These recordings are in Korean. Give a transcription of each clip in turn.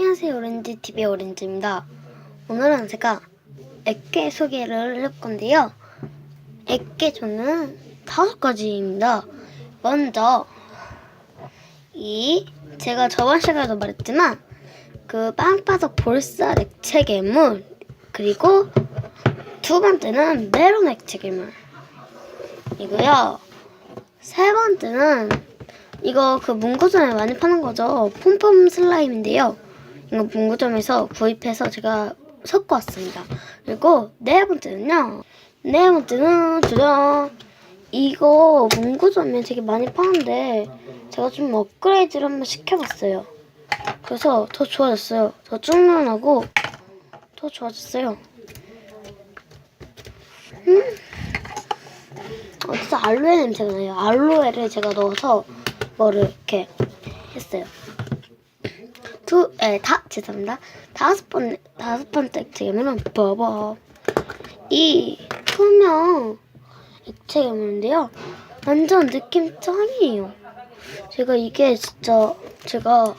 안녕하세요 오렌지 TV의 오렌지입니다. 오늘은 제가 액계 소개를 할 건데요. 액계 종은 다섯 가지입니다. 먼저 이 제가 저번 시간에도 말했지만 그 빵바닥 볼살 액체 괴물 그리고 두 번째는 메론 액체 괴물 이고요. 세 번째는 이거 그 문구점에 많이 파는 거죠. 폼폼 슬라임인데요. 이거 문구점에서 구입해서 제가 섞어 왔습니다. 그리고 네 번째는요. 네 번째는 짜잔. 이거 문구점에 되게 많이 파는데 제가 좀 업그레이드를 한번 시켜봤어요. 그래서 더 좋아졌어요. 더 쭈눈하고 더 좋아졌어요. 음. 어, 진짜 알로에 냄새가 나요. 알로에를 제가 넣어서 뭐를 이렇게 했어요. 두, 에, 다, 죄송합니다. 다섯 번, 다섯 번째 액체 괴물은 버버. 이 투명 액체 괴물인데요. 완전 느낌 짱이에요. 제가 이게 진짜, 제가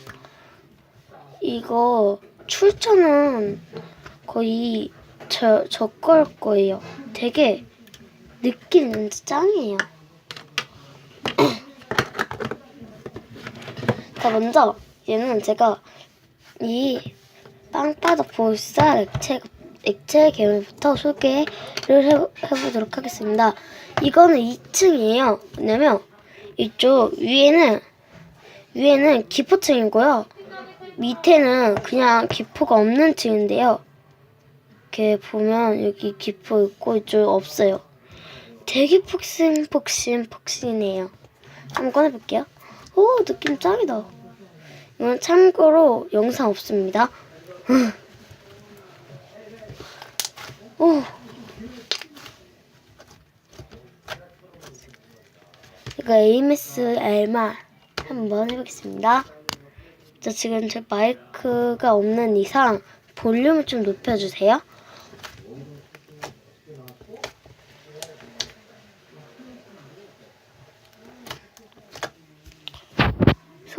이거 출처는 거의 저, 저걸 거예요. 되게 느낌 진짜 짱이에요. 자, 먼저 얘는 제가 이 빵바닥 볼살 액체, 액체 계열부터 소개를 해, 해보도록 하겠습니다. 이거는 2층이에요. 왜냐면 이쪽 위에는 위에는 기포층이고요. 밑에는 그냥 기포가 없는 층인데요. 이렇게 보면 여기 기포 있고 이쪽 없어요. 되게 폭신 폭신 폭신해요. 한번 꺼내볼게요. 오 느낌 짱이다. 참고로 영상 없습니다. 오. 이거 AMSL만 한번 해보겠습니다. 저 지금 제 마이크가 없는 이상 볼륨을 좀 높여주세요.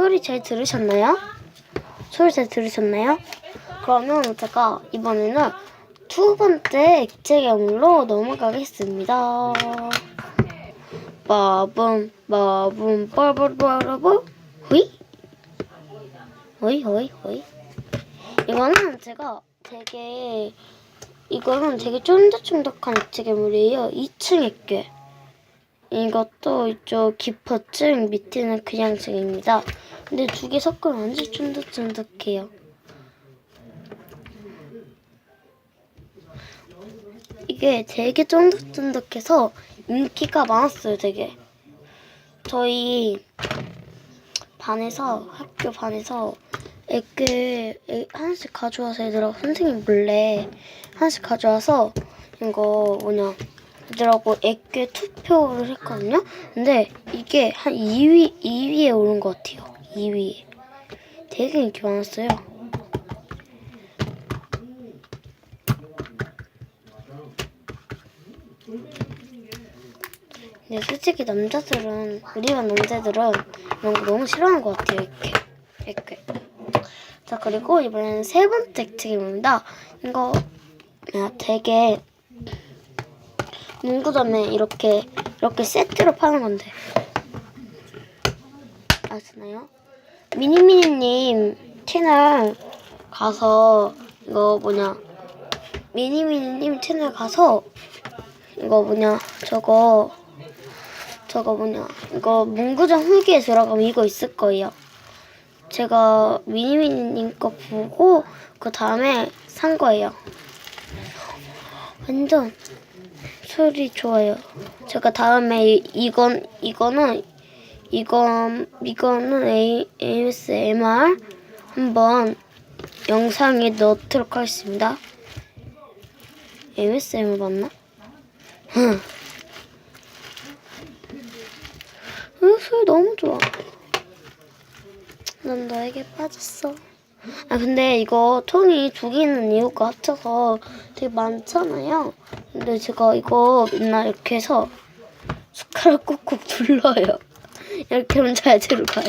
소리 잘 들으셨나요? 소리 잘 들으셨나요? 그러면 제가 이번에는 두 번째 액체 괴물로 넘어가겠습니다. 빠붐 빠붐 빠바바라바 후이 호이 호이 호이 이거는 제가 되게 이거는 되게 쫀득쫀득한 액체 괴물이에요. 2층 액괴. 이것도 이쪽 기포층 밑에는 그냥 층입니다. 근데 두 개 섞으면 완전 쫀득쫀득해요. 이게 되게 쫀득쫀득해서 인기가 많았어요, 되게. 저희 반에서, 학교 반에서 애기 하나씩 가져와서 얘들아 선생님 몰래 하나씩 가져와서 이거 뭐냐 애 들하고 애기 투표를 했거든요. 근데 이게 한 2위 2위에 오른 것 같아요. 2위에 되게 인기 많았어요. 근데 솔직히 남자들은 우리 반 남자들은 이런 거 너무 싫어하는 것 같아요. 이렇게 이렇게. 자 그리고 이번에는 세 번째 책입니다. 이거 그냥 되게 문구점에 이렇게 이렇게 세트로 파는 건데 아시나요? 미니미니님 채널 가서 이거 뭐냐 미니미니님 채널 가서 이거 뭐냐 저거 저거 뭐냐 이거 문구점 후기에 들어가면 이거 있을 거예요. 제가 미니미니님 거 보고 그 다음에 산 거예요. 완전 소리 좋아요. 제가 다음에 이- 이건 이거는 이건 이거는 A, ASMR 한번 영상에 넣도록 하겠습니다. ASMR 맞나? 응. 으, 소리 너무 좋아. 난 너에게 빠졌어. 아 근데 이거 통이 두 개 있는 이유가 합쳐서 되게 많잖아요. 근데 제가 이거 맨날 이렇게 해서 숟가락 꾹꾹 눌러요. 이렇게 하면 잘 들어가요.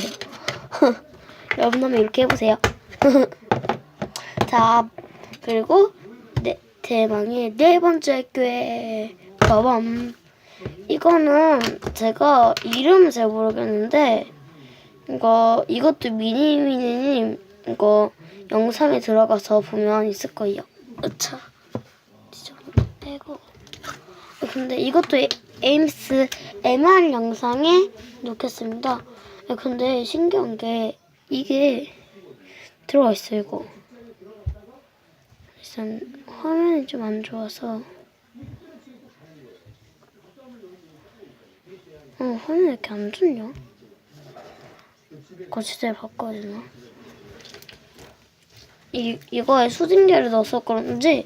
여러분 한번 이렇게 해보세요. 자 그리고 네, 대망의 네 번째 꽤 빠밤 이거는 제가 이름을 잘 모르겠는데 이거 이것도 미니미니님 이거 영상에 들어가서 보면 있을 거예요. 으차. 빼고. 어, 근데 이것도 에- 에임스 MR 영상에 넣겠습니다. 아, 근데 신기한 게 이게 들어가 있어요. 이거. 일단 화면이 좀 안 좋아서. 어, 화면 왜 이렇게 안 좋냐? 거치대를 바꿔야 되나? 이, 이거에 수증기를 넣어서 그런지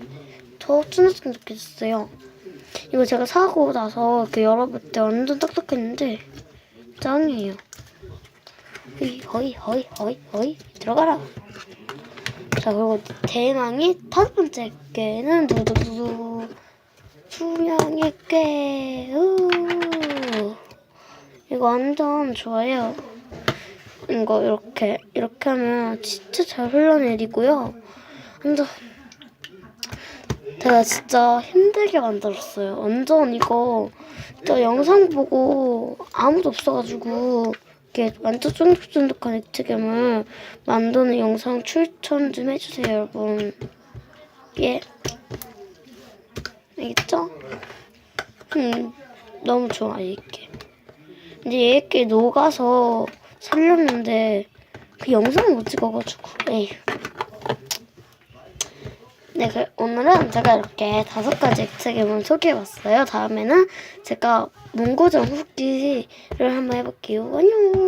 더 쫀득쫀득 느껴졌어요. 이거 제가 사고 나서 이렇게 열어볼 때 완전 딱딱했는데 짱이에요. 허이 허이 허이 허이 허이 들어가라. 자 그리고 대망의 다섯 번째 깨는 두두두두 투명의 깨. 우. 이거 완전 좋아요. 이거 이렇게 이렇게 하면 진짜 잘 흘러내리고요. 완전 제가 진짜 힘들게 만들었어요. 완전 이거 저 영상 보고 아무도 없어가지고 이렇게 완전 쫀득쫀득한 액체감을 만드는 영상 추천 좀 해주세요, 여러분. 예. 알겠죠? 음, 너무 좋아, 이게. 근데 얘께 녹아서 살렸는데 그 영상을 못 찍어가지고 에휴. 네, 그 오늘은 제가 이렇게 다섯 가지 액체괴물 소개해봤어요. 다음에는 제가 문고정 후기를 한번 해볼게요. 안녕.